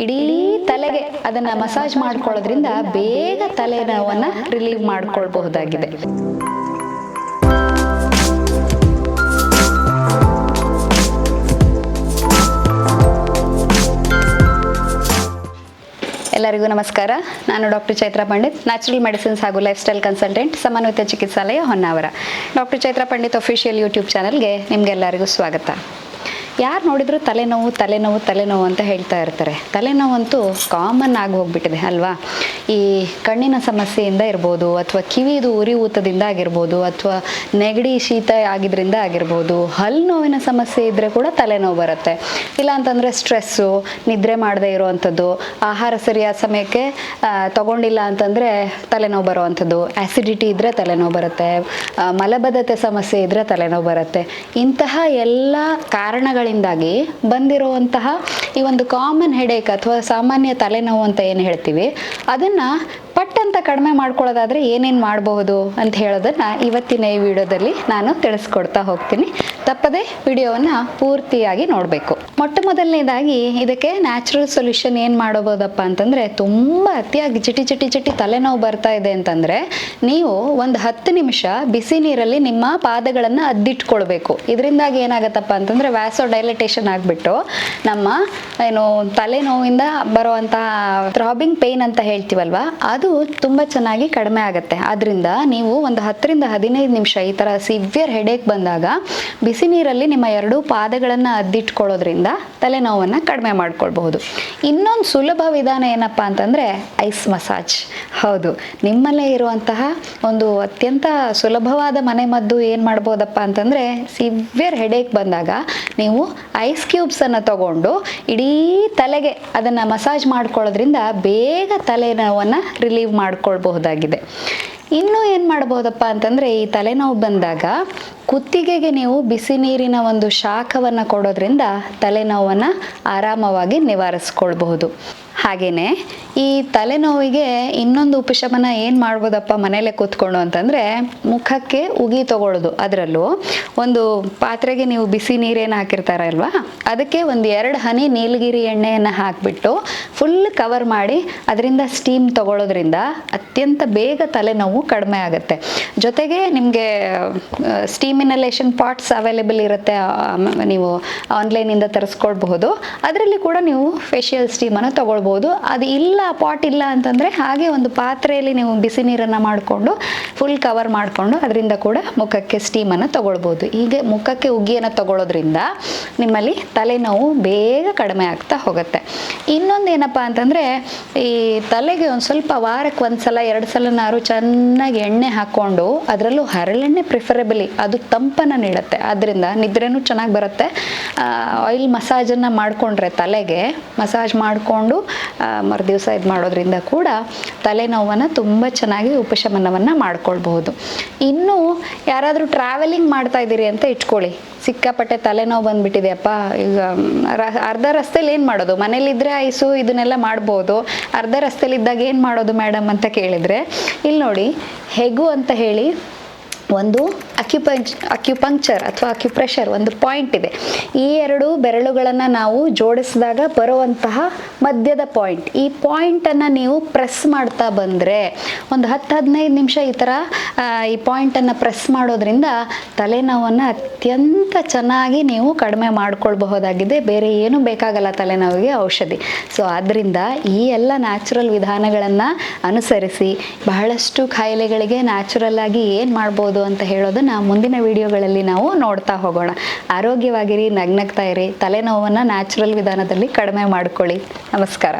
ಇಡೀ ತಲೆಗೆ ಅದನ್ನ ಮಸಾಜ್ ಮಾಡ್ಕೊಳ್ಳೋದ್ರಿಂದ ಬೇಗ ತಲೆನೋವನ್ನ ರಿಲೀವ್ ಮಾಡ್ಕೊಳ್ಬಹುದಾಗಿದೆ. ಎಲ್ಲರಿಗೂ ನಮಸ್ಕಾರ. ನಾನು doctor Chaitra Pandit, natural medicines ಹಾಗೂ lifestyle consultant, Samanvita Chikitsalaya Honnavar. Doctor Chaitra Pandit official YouTube ಚಾನಲ್ಗೆ ನಿಮಗೆಲ್ಲರಿಗೂ ಸ್ವಾಗತ. ಯಾರು ನೋಡಿದ್ರು ತಲೆನೋವು ತಲೆನೋವು ತಲೆನೋವು ಅಂತ ಹೇಳ್ತಾ ಇರ್ತಾರೆ. ತಲೆನೋವಂತೂ ಕಾಮನ್ ಆಗಿ ಹೋಗ್ಬಿಟ್ಟಿದೆ, ಅಲ್ವಾ? ಈ ಕಣ್ಣಿನ ಸಮಸ್ಯೆಯಿಂದ ಇರ್ಬೋದು, ಅಥವಾ ಕಿವಿದು ಉರಿ ಊತದಿಂದ ಆಗಿರ್ಬೋದು, ಅಥವಾ ನೆಗಡಿ ಶೀತ ಆಗಿದ್ರಿಂದ ಆಗಿರ್ಬೋದು ಹಲ್ಲು ನೋವಿನ ಸಮಸ್ಯೆ ಇದ್ದರೆ ಕೂಡ ತಲೆನೋವು ಬರುತ್ತೆ. ಇಲ್ಲ ಅಂತಂದರೆ ಸ್ಟ್ರೆಸ್ಸು, ನಿದ್ರೆ ಮಾಡದೇ ಇರುವಂಥದ್ದು, ಆಹಾರ ಸರಿಯಾದ ಸಮಯಕ್ಕೆ ತಗೊಂಡಿಲ್ಲ ಅಂತಂದರೆ ತಲೆನೋವು ಬರುವಂಥದ್ದು ಆ್ಯಸಿಡಿಟಿ ಇದ್ದರೆ ತಲೆನೋವು ಬರುತ್ತೆ ಮಲಬದ್ಧತೆ ಸಮಸ್ಯೆ ಇದ್ದರೆ ತಲೆನೋವು ಬರುತ್ತೆ. ಇಂತಹ ಎಲ್ಲ ಕಾರಣಗಳಿಂದಾಗಿ ಬಂದಿರುವಂತಹ ಈ ಒಂದು ಕಾಮನ್ ಹೆಡೇಕ್ ಅಥವಾ ಸಾಮಾನ್ಯ ತಲೆನೋವು ಅಂತ ಏನು ಹೇಳ್ತೀವಿ? ಅದನ್ನು ಪಟ್ ಅಂತ ಕಡಿಮೆ ಮಾಡ್ಕೊಳ್ಳೋದಾದರೆ ಏನೇನು ಮಾಡಬಹುದು ಅಂತ ಹೇಳೋದನ್ನು ಇವತ್ತಿನ ಈ ವಿಡಿಯೋದಲ್ಲಿ ನಾನು ತಿಳಿಸ್ಕೊಡ್ತಾ ಹೋಗ್ತೀನಿ. ತಪ್ಪದೆ ವಿಡಿಯೋವನ್ನು ಪೂರ್ತಿಯಾಗಿ ನೋಡಬೇಕು. ಮೊಟ್ಟ ಮೊದಲನೇದಾಗಿ ಇದಕ್ಕೆ ನ್ಯಾಚುರಲ್ ಸೊಲ್ಯೂಷನ್ ಏನು ಮಾಡಬಹುದಪ್ಪ ಅಂತಂದರೆ ತುಂಬ ಅತಿಯಾಗಿ ಚಿಟಿ ಚಿಟಿ ಚಿಟಿ ತಲೆನೋವು ಬರ್ತಾ ಇದೆ ಅಂತಂದರೆ ನೀವು ಒಂದು ಹತ್ತು ನಿಮಿಷ ಬಿಸಿ ನೀರಲ್ಲಿ ನಿಮ್ಮ ಪಾದಗಳನ್ನು ಅದ್ದಿಟ್ಕೊಳ್ಬೇಕು. ಇದರಿಂದಾಗಿ ಏನಾಗತ್ತಪ್ಪ ಅಂತಂದರೆ ವ್ಯಾಸೋ ಡೈಲಟೇಷನ್ ಆಗಿಬಿಟ್ಟು ನಮ್ಮ ಏನು ತಲೆನೋವಿಂದ ಬರುವಂತಹ ಥ್ರಾಬಿಂಗ್ ಪೇಯ್ನ್ ಅಂತ ಹೇಳ್ತೀವಲ್ವಾ, ಅದು ತುಂಬ ಚೆನ್ನಾಗಿ ಕಡಿಮೆ ಆಗುತ್ತೆ. ಆದ್ದರಿಂದ ನೀವು ಒಂದು ಹತ್ತರಿಂದ ಹದಿನೈದು ನಿಮಿಷ ಈ ಥರ ಸಿವಿಯರ್ ಹೆಡೇಕ್ ಬಂದಾಗ ಬಿಸಿ ನೀರಲ್ಲಿ ನಿಮ್ಮ ಎರಡೂ ಪಾದಗಳನ್ನು ಅದ್ದಿಟ್ಕೊಳ್ಳೋದ್ರಿಂದ ತಲೆನೋವನ್ನು ಕಡಿಮೆ ಮಾಡ್ಕೊಳ್ಬಹುದು. ಇನ್ನೊಂದು ಸುಲಭ ವಿಧಾನ ಏನಪ್ಪ ಅಂತಂದರೆ ಐಸ್ ಮಸಾಜ್. ಹೌದು, ನಿಮ್ಮಲ್ಲೇ ಇರುವಂತಹ ಒಂದು ಅತ್ಯಂತ ಸುಲಭವಾದ ಮನೆಮದ್ದು ಏನು ಮಾಡ್ಬೋದಪ್ಪ ಅಂತಂದರೆ ಸಿವಿಯರ್ ಹೆಡೇಕ್ ಬಂದಾಗ ನೀವು ಐಸ್ ಕ್ಯೂಬ್ಸನ್ನು ತಗೊಂಡು ಇಡೀ ತಲೆಗೆ ಅದನ್ನು ಮಸಾಜ್ ಮಾಡ್ಕೊಳ್ಳೋದ್ರಿಂದ ಬೇಗ ತಲೆನೋವನ್ನು ರಿಲೀವ್ ಮಾಡ್ಕೊಳ್ಬಹುದಾಗಿದೆ. ಇನ್ನು ಏನು ಮಾಡಬಹುದಪ್ಪ ಅಂತಂದರೆ ಈ ತಲೆನೋವು ಬಂದಾಗ ಕುತ್ತಿಗೆಗೆ ನೀವು ಬಿಸಿ ನೀರಿನ ಒಂದು ಶಾಖವನ್ನು ಕೊಡೋದ್ರಿಂದ ತಲೆನೋವನ್ನು ಆರಾಮವಾಗಿ ನಿವಾರಿಸ್ಕೊಳ್ಬಹುದು. ಹಾಗೆಯೇ ಈ ತಲೆನೋವಿಗೆ ಇನ್ನೊಂದು ಉಪಶಮನ ಏನು ಮಾಡ್ಬೋದಪ್ಪ ಮನೇಲೆ ಕೂತ್ಕೊಂಡು ಅಂತಂದರೆ ಮುಖಕ್ಕೆ ಉಗಿ ತಗೊಳ್ಳೋದು. ಅದರಲ್ಲೂ ಒಂದು ಪಾತ್ರೆಗೆ ನೀವು ಬಿಸಿ ನೀರೇನು ಹಾಕಿರ್ತಾರಲ್ವಾ ಅದಕ್ಕೆ ಒಂದು ಎರಡು ಹನಿ ನೀಲಗಿರಿ ಎಣ್ಣೆಯನ್ನು ಹಾಕಿಬಿಟ್ಟು ಫುಲ್ ಕವರ್ ಮಾಡಿ ಅದರಿಂದ ಸ್ಟೀಮ್ ತಗೊಳ್ಳೋದ್ರಿಂದ ಅತ್ಯಂತ ಬೇಗ ತಲೆನೋವು ಕಡಿಮೆ ಆಗುತ್ತೆ. ಜೊತೆಗೆ ನಿಮಗೆ ಸ್ಟೀಮ್ ಇನಲೇಷನ್ ಪಾಟ್ಸ್ ಅವೈಲೇಬಲ್ ಇರುತ್ತೆ ನೀವು ಆನ್ಲೈನಿಂದ ತರಿಸ್ಕೊಳ್ಬಹುದು. ಅದರಲ್ಲಿ ಕೂಡ ನೀವು ಫೇಶಿಯಲ್ ಸ್ಟೀಮನ್ನು ತೊಗೊಳ್ಬೋದು ಅದು ಇಲ್ಲ ಪಾಟ್ ಇಲ್ಲ ಅಂತಂದರೆ ಹಾಗೆ ಒಂದು ಪಾತ್ರೆಯಲ್ಲಿ ನೀವು ಬಿಸಿ ನೀರನ್ನು ಮಾಡಿಕೊಂಡು ಫುಲ್ ಕವರ್ ಮಾಡಿಕೊಂಡು ಅದರಿಂದ ಕೂಡ ಮುಖಕ್ಕೆ ಸ್ಟೀಮನ್ನು ತೊಗೊಳ್ಬೋದು ಹೀಗೆ ಮುಖಕ್ಕೆ ಉಗ್ಗಿಯನ್ನು ತಗೊಳ್ಳೋದ್ರಿಂದ ನಿಮ್ಮಲ್ಲಿ ತಲೆನೋವು ಬೇಗ ಕಡಿಮೆ ಆಗ್ತಾ ಹೋಗುತ್ತೆ. ಇನ್ನೊಂದು ಏನಪ್ಪ ಅಂತಂದರೆ, ಈ ತಲೆಗೆ ಒಂದು ಸ್ವಲ್ಪ ವಾರಕ್ಕೆ ಒಂದು ಸಲ ಎರಡು ಸಲನಾರು ಚೆನ್ನಾಗಿ ಎಣ್ಣೆ ಹಾಕ್ಕೊಂಡು, ಅದರಲ್ಲೂ ಹರಳೆಣ್ಣೆ ಪ್ರಿಫರೆಬಲಿ ಅದು ತಂಪನ್ನು ನೀಡುತ್ತೆ. ಆದ್ದರಿಂದ ನಿದ್ರೆನೂ ಚೆನ್ನಾಗಿ ಬರುತ್ತೆ. ಆಯಿಲ್ ಮಸಾಜನ್ನು ಮಾಡಿಕೊಂಡ್ರೆ ತಲೆಗೆ ಮಸಾಜ್ ಮಾಡಿಕೊಂಡು ಮರುದಿವಸ ಇದು ಮಾಡೋದ್ರಿಂದ ಕೂಡ ತಲೆನೋವನ್ನು ತುಂಬ ಚೆನ್ನಾಗಿ ಉಪಶಮನವನ್ನು ಮಾಡ್ಕೊಳ್ಬಹುದು. ಇನ್ನು ಯಾರಾದರೂ ಟ್ರಾವೆಲಿಂಗ್ ಮಾಡ್ತಾ ಇದ್ದೀರಿ ಅಂತ ಇಟ್ಕೊಳ್ಳಿ. ಸಿಕ್ಕಾಪಟ್ಟೆ ತಲೆನೋವು ಬಂದುಬಿಟ್ಟಿದೆಯಪ್ಪ. ಈಗ ಅರ್ಧ ರಸ್ತೆಯಲ್ಲಿ ಏನು ಮಾಡೋದು? ಮನೇಲಿದ್ದರೆ ಐಸು ಇದನ್ನೆಲ್ಲ ಮಾಡ್ಬೋದು. ಅರ್ಧ ರಸ್ತೆಲಿದ್ದಾಗ ಏನು ಮಾಡೋದು ಮೇಡಮ್ ಅಂತ ಕೇಳಿದರೆ ಇಲ್ಲಿ ನೋಡಿ ಹೆಗು ಅಂತ ಹೇಳಿ ಒಂದು ಅಕ್ಯುಪಂಚ್ ಅಕ್ಯುಪಂಕ್ಚರ್ ಅಥವಾ ಅಕ್ಯುಪ್ರೆಷರ್ ಒಂದು ಪಾಯಿಂಟ್ ಇದೆ. ಈ ಎರಡು ಬೆರಳುಗಳನ್ನು ನಾವು ಜೋಡಿಸಿದಾಗ ಬರುವಂತಹ ಮಧ್ಯದ ಪಾಯಿಂಟ್ ಈ ಪಾಯಿಂಟನ್ನು ನೀವು ಪ್ರೆಸ್ ಮಾಡ್ತಾ ಬಂದರೆ, ಒಂದು ಹತ್ತು ಹದಿನೈದು ನಿಮಿಷ ಈ ಥರ ಈ ಪಾಯಿಂಟನ್ನು ಪ್ರೆಸ್ ಮಾಡೋದ್ರಿಂದ ತಲೆನೋವನ್ನು ಅತ್ಯಂತ ಚೆನ್ನಾಗಿ ನೀವು ಕಡಿಮೆ ಮಾಡ್ಕೊಳ್ಬಹುದಾಗಿದೆ. ಬೇರೆ ಏನು ಬೇಕಾಗಲ್ಲ ತಲೆನೋವಿಗೆ ಔಷಧಿ. ಸೊ ಆದ್ದರಿಂದ ಈ ಎಲ್ಲ ನ್ಯಾಚುರಲ್ ವಿಧಾನಗಳನ್ನು ಅನುಸರಿಸಿ, ಬಹಳಷ್ಟು ಕಾಯಿಲೆಗಳಿಗೆ ನ್ಯಾಚುರಲ್ ಆಗಿ ಏನು ಮಾಡ್ಬೋದು? ಅಂತ ಹೇಳೋದನ್ನ ಮುಂದಿನ ವಿಡಿಯೋಗಳಲ್ಲಿ ನಾವು ನೋಡ್ತಾ ಹೋಗೋಣ. ಆರೋಗ್ಯವಾಗಿರಿ, ನಗ್ನಗ್ತಾ ಇರಿ, ತಲೆನೋವನ್ನು ನ್ಯಾಚುರಲ್ ವಿಧಾನದಲ್ಲಿ ಕಡಿಮೆ ಮಾಡ್ಕೊಳ್ಳಿ. ನಮಸ್ಕಾರ.